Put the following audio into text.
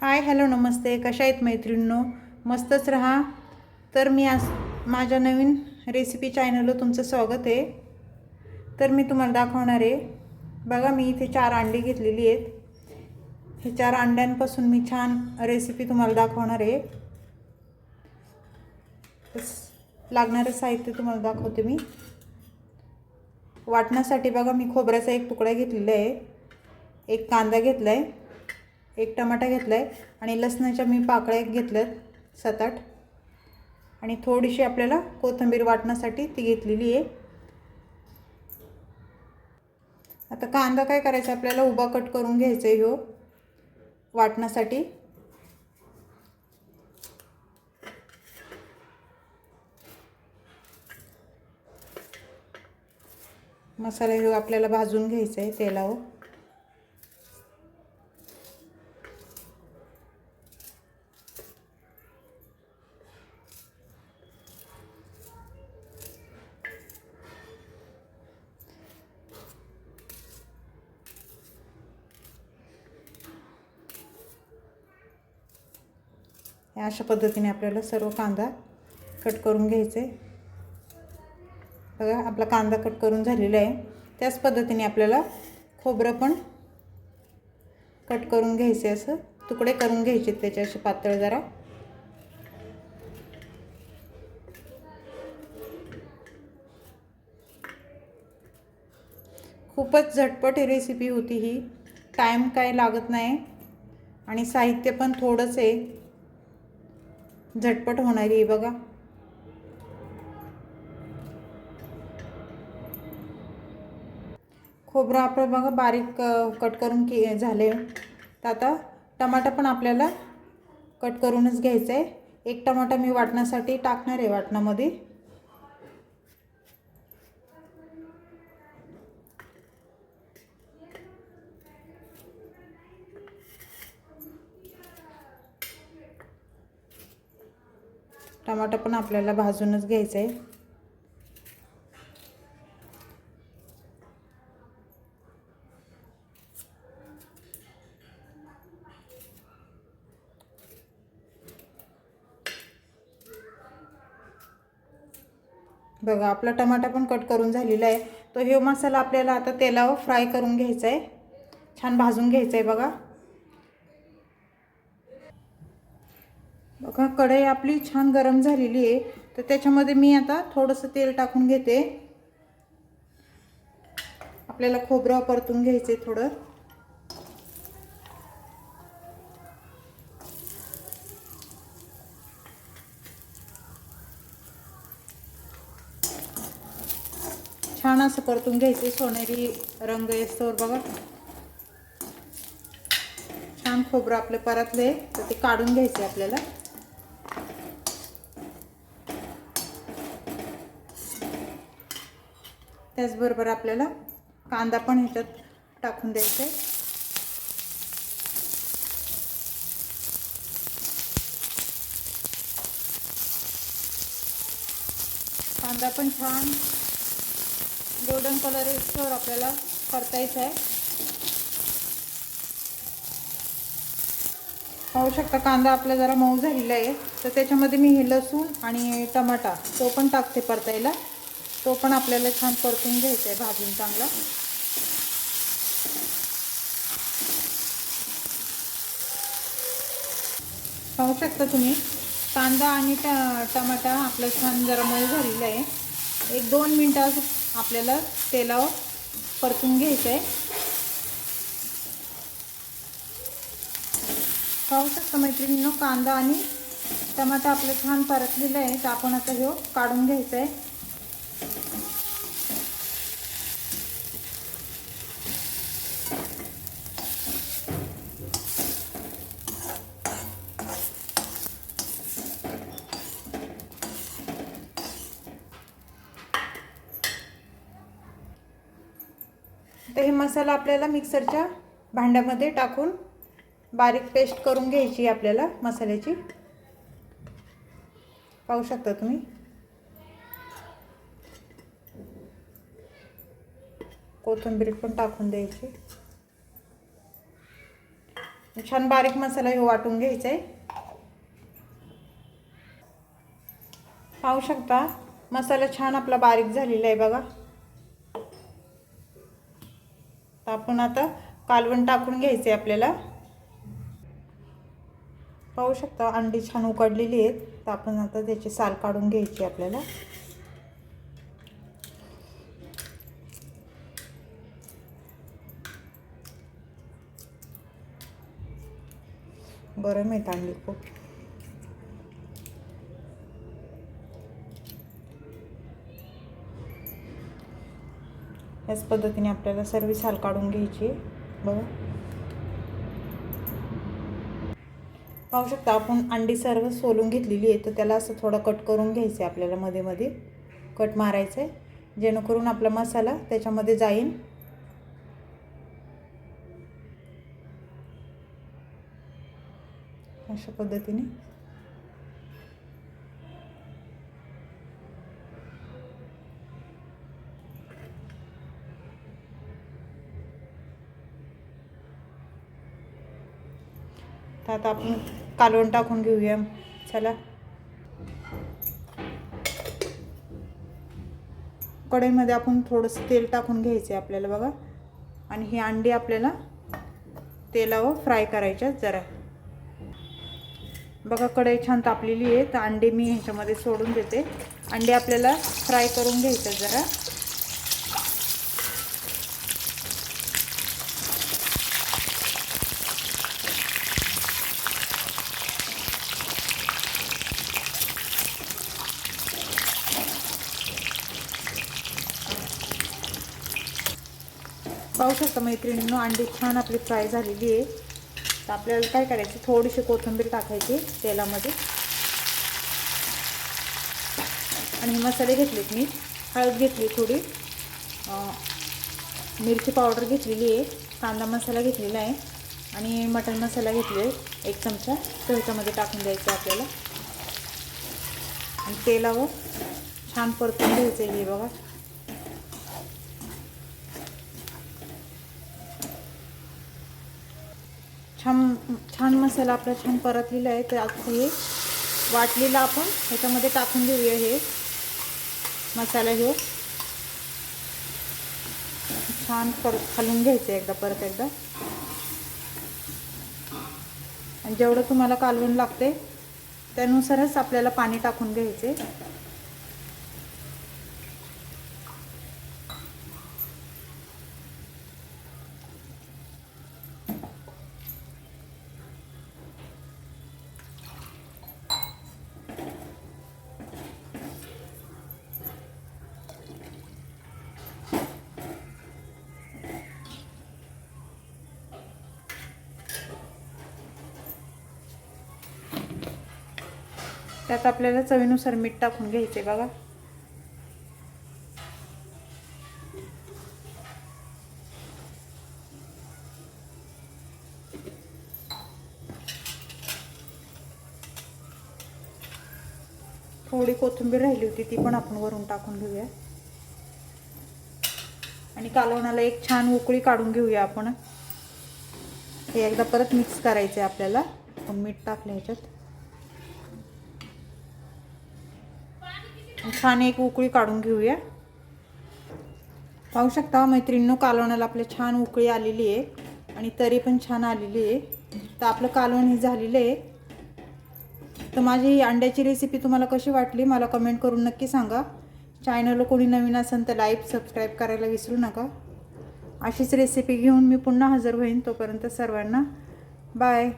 Hi hello नमस्ते. कशा आहेत मैत्रिणींनो? मस्तच राहा. तर मी आज माझ्या नवीन रेसिपी चॅनलवर तुमचं स्वागत आहे. तर मी तुम्हाला दाखवणार आहे. बघा मी इथे चार अंडी घेतलेली आहेत. हे चार अंड्यांपासून मी छान रेसिपी तुम्हाला दाखवणार आहे. लागणारं साहित्य तुम्हाला दाखवते मी. वाटण्यासाठी बघा मी खोबऱ्याचा एक तुकडा घेतलेला आहे. एक कांदा घेतला आहे एक टमाटा घेतला आहे आणि लसणाच्या मी पाकळ्या घेतल्यात सात आठ आणि थोडीशी आपल्याला कोथिंबीर वाटण्यासाठी ती घेतलेली आहे. आता कांदा काय करायचा? आपल्याला उभा कट करून घ्यायचा आहे ह्यो वाटण्यासाठी. मसाला ह्यो आपल्याला भाजून घ्यायचा आहे तेलावर. अशा पद्धतीने आपल्याला सर्व कांदा कट करून घ्यायचे. बघा आपला कांदा कट करून झालेला आहे. त्याच पद्धतीने आपल्याला खोबरं पण कट करून घ्यायचे असं. तुकडे करून घ्यायचे त्याचे असे पातळ जरा. खूपच झटपट रेसिपी होती ही. टाईम काय लागत नाही. आणि साहित्य पण थोडंच आहे. झटपट होणारी आहे बघा. खोबरं आपलं बघा बारीक कट करून की झाले. तर आता टमाटा पण आपल्याला कट करूनच घ्यायचं आहे एक टमाटा मी वाटण्यासाठी टाकणार आहे वाटणामध्ये. टमाटा पण आपल्याला भाजूनच घ्यायचं आहे बघा आपला टमाटा पण कट करून झालेला आहे. तो हे मसाला आपल्याला आता तेलावर फ्राय करून घ्यायचा आहे छान भाजून घ्यायचं आहे बघा. बघा कढई आपली छान गरम झालेली आहे. तर त्याच्यामध्ये मी आता थोडंसं तेल टाकून घेते. आपल्याला खोबरं परतून घ्यायचं आहे थोडं. छान असं परतून घ्यायचे सोनेरी रंग येतोवर बघा. छान खोबरं आपलं परतले तर ते काढून घ्यायचे आपल्याला. त्याचबरोबर आपल्याला कांदा पण ह्याच्यात टाकून द्यायचा आहे. कांदा पण छान गोल्डन कलर येतोवर आपल्याला परतायचा आहे. पाहू शकता कांदा आपला जरा मऊ झालेला आहे. तर त्याच्यामध्ये मी हे लसूण आणि टमाटा तो पण टाकते परतायला. तो पण आपल्याला छान परतून घ्यायचा आहे भाजून चांगला. पाहू शकता तुम्ही कांदा आणि ट टमाटा आपलं छान जरा मऊ आहे एक दोन मिनटं आपल्याला तेलावर परतून घ्यायचं आहे पाहू शकता मैत्रिणींनो कांदा आणि टमाटा आपलं छान परतलेलं आहे तर आपण आता ह्यो काढून घ्यायचं आहे तर हे मसाला आपल्याला मिक्सरच्या भांड्यामध्ये टाकून बारीक पेस्ट करून घ्यायची आपल्याला मसाल्याची. पाहू शकता तुम्ही? कोथिंबीर पण टाकून द्यायची. छान बारीक मसाला हे वाटून घ्यायचा आहे. पाहू शकता? मसाला छान आपला बारीक झालेला आहे बघा. तर आपण आता कालवण टाकून घ्यायचे आपल्याला. पाहू शकता अंडी छान उकडलेली आहेत. तर आपण आता त्याची साल काढून घ्यायची आपल्याला. गरम आहेत अंडी खूप. याच पद्धतीने आपल्याला सर्व साल काढून घ्यायची आहे. बघा. पाहू शकता आपण अंडी सर्व सोलून घेतलेली आहे तर त्याला असं थोडं कट करून घ्यायचं आहे आपल्याला मध्ये मध्ये. कट मारायचं आहे. जेणेकरून आपला मसाला त्याच्यामध्ये जाईल अशा पद्धतीने. तर आता आपण कालवण टाकून घेऊया. चला. कढईमध्ये आपण थोडंसं तेल टाकून घ्यायचं आहे आपल्याला बघा. आणि ही अंडी आपल्याला तेलावर फ्राय करायच्या जरा. बघा कढई छान तापलेली आहे. तर अंडे मी ह्याच्यामध्ये सोडून देते. अंडे आपल्याला फ्राय करून घ्यायचं जरा. पाहू शकता मैत्रिणींनो अंडी छान आपली फ्राय झालेली आहे. तर आपल्याला काय करायचं? थोडीशी कोथिंबीर टाकायची तेलामध्ये. आणि हे मसाले घेतलेत मी. हळद घेतली थोडी. मिरची पावडर घेतलेली आहे. कांदा मसाला घेतलेला आहे. आणि मटण मसाला घेतले एक चमचा. तो ह्याच्यामध्ये टाकून द्यायचा आपल्याला. आणि तेलावर छान परतून घ्यायचं आहे हे बघा. छान छान मसाला आपला छान परतलेला आहे तर आता हे वाटलेलं आपण ह्याच्यामध्ये टाकून देऊया हे मसाला हे. छान परत खालून घ्यायचं एकदा परत एकदा. आणि जेवढं तुम्हाला कालवून लागते त्यानुसारच आपल्याला पाणी टाकून घ्यायचे त्यात आपल्याला चवीनुसार मीठ टाकून घ्यायचे बघा. थोडी कोथिंबीर राहिली होती ती पण आपण वरून टाकून घेऊया. आणि कालवणाला एक छान उकळी काढून घेऊया आपण. हे एकदा परत मिक्स करायचं आहे आपल्याला मीठ टाकलं ह्याच्यात छान एक उकळी काढून घेऊया. पाहू शकता मैत्रिणींनो कालवणाला आपल्या छान उकळी आलेली आहे आणि तरी पण छान आलेली आहे. तर आपलं कालवण हे झालेलं आहे. तर माझी ही अंड्याची रेसिपी तुम्हाला कशी वाटली मला कमेंट करून नक्की सांगा. चॅनलला कोणी नवीन असेल तर लाईक सबस्क्राईब करायला विसरू नका. अशीच रेसिपी घेऊन मी पुन्हा हजर होईन तोपर्यंत सर्वांना. बाय